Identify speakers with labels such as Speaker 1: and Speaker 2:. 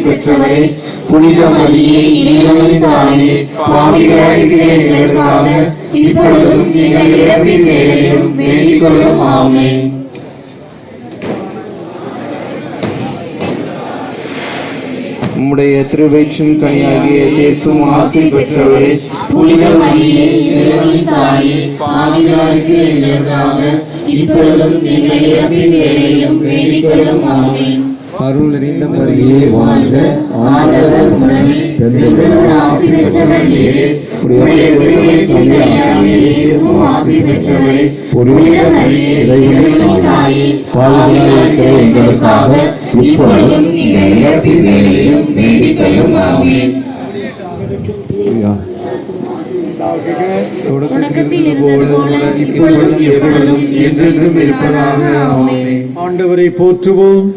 Speaker 1: பெற்றவரே புனித மரியே தாயே பாவிகளாகிய இப்பொழுதும் நீங்கள் இறப்பின் வேண்டிக் கொள்ளும்
Speaker 2: உம்முடைய திருவயிற்றின் கனியாகிய இயேசுவும் ஆசை பெற்றவரே
Speaker 1: புனித மரியே இறைவனின் தாயே பாவிகளாகிய எங்களுக்காக இப்பொழுதும் நீங்கள் இறப்பின் வேளையிலும் கொள்ளும் ஆமென்.
Speaker 2: அருள் நிறைந்த மரியே வாழ்க
Speaker 1: ஆண்டவர் உடனே பெண்களுடன் ஆசி பெற்றவள் நீரே உடைய திருவயிற்றின் கனியாகிய இயேசுவும் ஆசி பெற்றவரே. புனித மரியே இறைவனின் தாயே. பாவிகளாகிய எங்களுக்காக இப்பொழுதும் நீங்கள் இறப்பின் வேளையிலும் வேண்டிக் கொள்ளும் ஆமென்.
Speaker 2: தொடக்கத்தில் இருந்தது போல இப்பொழுதும் எப்பொழுதும் என்றென்றும் இருப்பதாக. ஆமென்.
Speaker 3: ஆண்டவரை போற்றுவோம்.